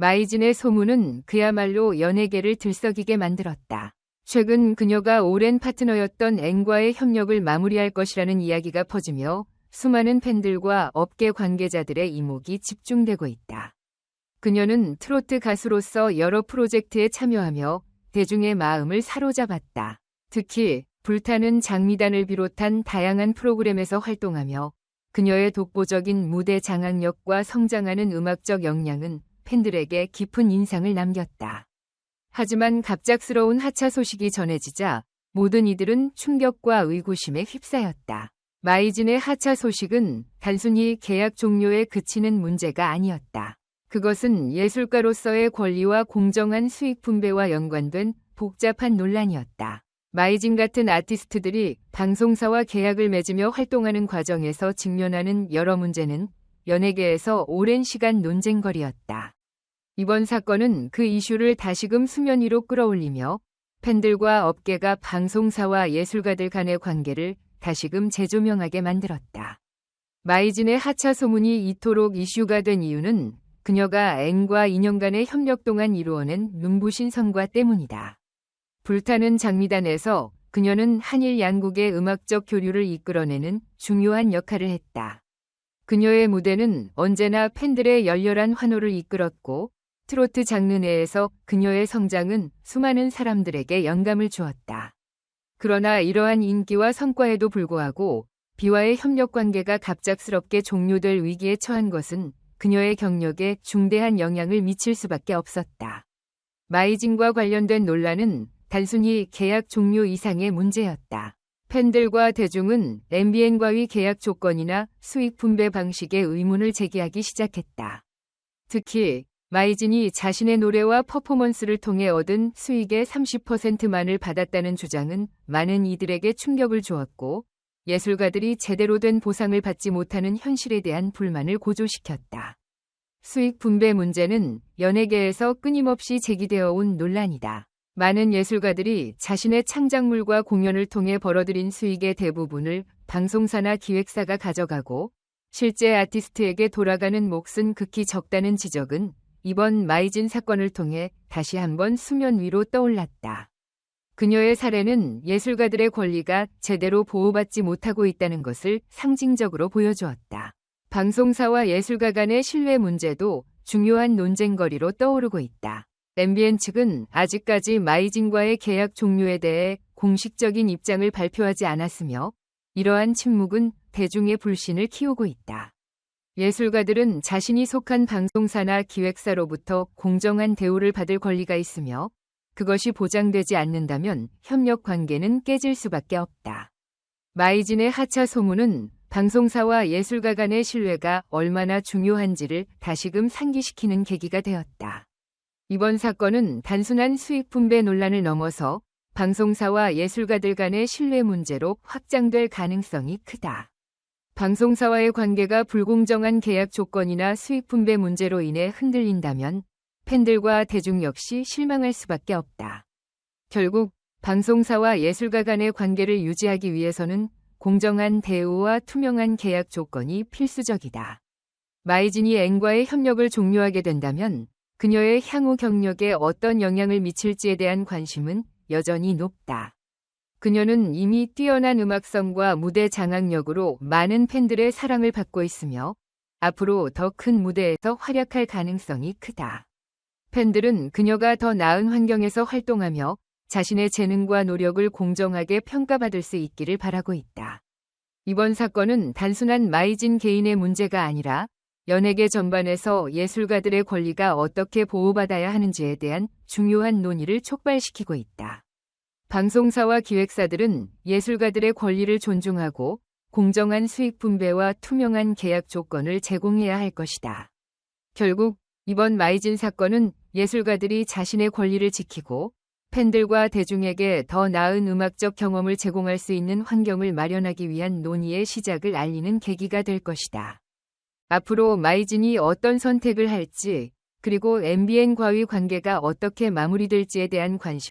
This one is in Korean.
마이진의 소문은 그야말로 연예계를 들썩이게 만들었다. 최근 그녀가 오랜 파트너였던 앵과의 협력을 마무리할 것이라는 이야기가 퍼지며 수많은 팬들과 업계 관계자들의 이목이 집중되고 있다. 그녀는 트로트 가수로서 여러 프로젝트에 참여하며 대중의 마음을 사로잡았다. 특히 불타는 장미단을 비롯한 다양한 프로그램에서 활동하며 그녀의 독보적인 무대 장악력과 성장하는 음악적 역량은 팬들에게 깊은 인상을 남겼다. 하지만 갑작스러운 하차 소식이 전해지자 모든 이들은 충격과 의구심에 휩싸였다. 마이진의 하차 소식은 단순히 계약 종료에 그치는 문제가 아니었다. 그것은 예술가로서의 권리와 공정한 수익 분배와 연관된 복잡한 논란이었다. 마이진 같은 아티스트들이 방송사와 계약을 맺으며 활동하는 과정에서 직면하는 여러 문제는 연예계에서 오랜 시간 논쟁거리였다. 이번 사건은 그 이슈를 다시금 수면 위로 끌어올리며 팬들과 업계가 방송사와 예술가들 간의 관계를 다시금 재조명하게 만들었다. 마이진의 하차 소문이 이토록 이슈가 된 이유는 그녀가 앵과 2년간의 협력 동안 이루어낸 눈부신 성과 때문이다. 불타는 장미단에서 그녀는 한일 양국의 음악적 교류를 이끌어내는 중요한 역할을 했다. 그녀의 무대는 언제나 팬들의 열렬한 환호를 이끌었고 트로트 장르 내에서 그녀의 성장은 수많은 사람들에게 영감을 주었다. 그러나 이러한 인기와 성과에도 불구하고 비와의 협력 관계가 갑작스럽게 종료될 위기에 처한 것은 그녀의 경력에 중대한 영향을 미칠 수밖에 없었다. 마이진과 관련된 논란은 단순히 계약 종료 이상의 문제였다. 팬들과 대중은 MBN과의 계약 조건이나 수익 분배 방식에 의문을 제기하기 시작했다. 특히 마이진이 자신의 노래와 퍼포먼스를 통해 얻은 수익의 30%만을 받았다는 주장은 많은 이들에게 충격을 주었고 예술가들이 제대로 된 보상을 받지 못하는 현실에 대한 불만을 고조시켰다. 수익 분배 문제는 연예계에서 끊임없이 제기되어 온 논란이다. 많은 예술가들이 자신의 창작물과 공연을 통해 벌어들인 수익의 대부분을 방송사나 기획사가 가져가고 실제 아티스트에게 돌아가는 몫은 극히 적다는 지적은 이번 마이진 사건을 통해 다시 한번 수면 위로 떠올랐다. 그녀의 사례는 예술가들의 권리가 제대로 보호받지 못하고 있다는 것을 상징적으로 보여주었다. 방송사와 예술가 간의 신뢰 문제도 중요한 논쟁거리로 떠오르고 있다. MBN 측은 아직까지 마이진과의 계약 종료에 대해 공식적인 입장을 발표하지 않았으며 이러한 침묵은 대중의 불신을 키우고 있다. 예술가들은 자신이 속한 방송사나 기획사로부터 공정한 대우를 받을 권리가 있으며 그것이 보장되지 않는다면 협력 관계는 깨질 수밖에 없다. 마이진의 하차 소문은 방송사와 예술가 간의 신뢰가 얼마나 중요한지를 다시금 상기시키는 계기가 되었다. 이번 사건은 단순한 수익 분배 논란을 넘어서 방송사와 예술가들 간의 신뢰 문제로 확장될 가능성이 크다. 방송사와의 관계가 불공정한 계약 조건이나 수익 분배 문제로 인해 흔들린다면 팬들과 대중 역시 실망할 수밖에 없다. 결국 방송사와 예술가 간의 관계를 유지하기 위해서는 공정한 대우와 투명한 계약 조건이 필수적이다. 마이진이 앵과의 협력을 종료하게 된다면 그녀의 향후 경력에 어떤 영향을 미칠지에 대한 관심은 여전히 높다. 그녀는 이미 뛰어난 음악성과 무대 장악력으로 많은 팬들의 사랑을 받고 있으며 앞으로 더 큰 무대에서 활약할 가능성이 크다. 팬들은 그녀가 더 나은 환경에서 활동하며 자신의 재능과 노력을 공정하게 평가받을 수 있기를 바라고 있다. 이번 사건은 단순한 마이진 개인의 문제가 아니라 연예계 전반에서 예술가들의 권리가 어떻게 보호받아야 하는지에 대한 중요한 논의를 촉발시키고 있다. 방송사와 기획사들은 예술가들의 권리를 존중하고 공정한 수익 분배와 투명한 계약 조건을 제공해야 할 것이다. 결국 이번 마이진 사건은 예술가들이 자신의 권리를 지키고 팬들과 대중에게 더 나은 음악적 경험을 제공할 수 있는 환경을 마련하기 위한 논의의 시작을 알리는 계기가 될 것이다. 앞으로 마이진이 어떤 선택을 할지, 그리고 MBN과의 관계가 어떻게 마무리될지에 대한 관심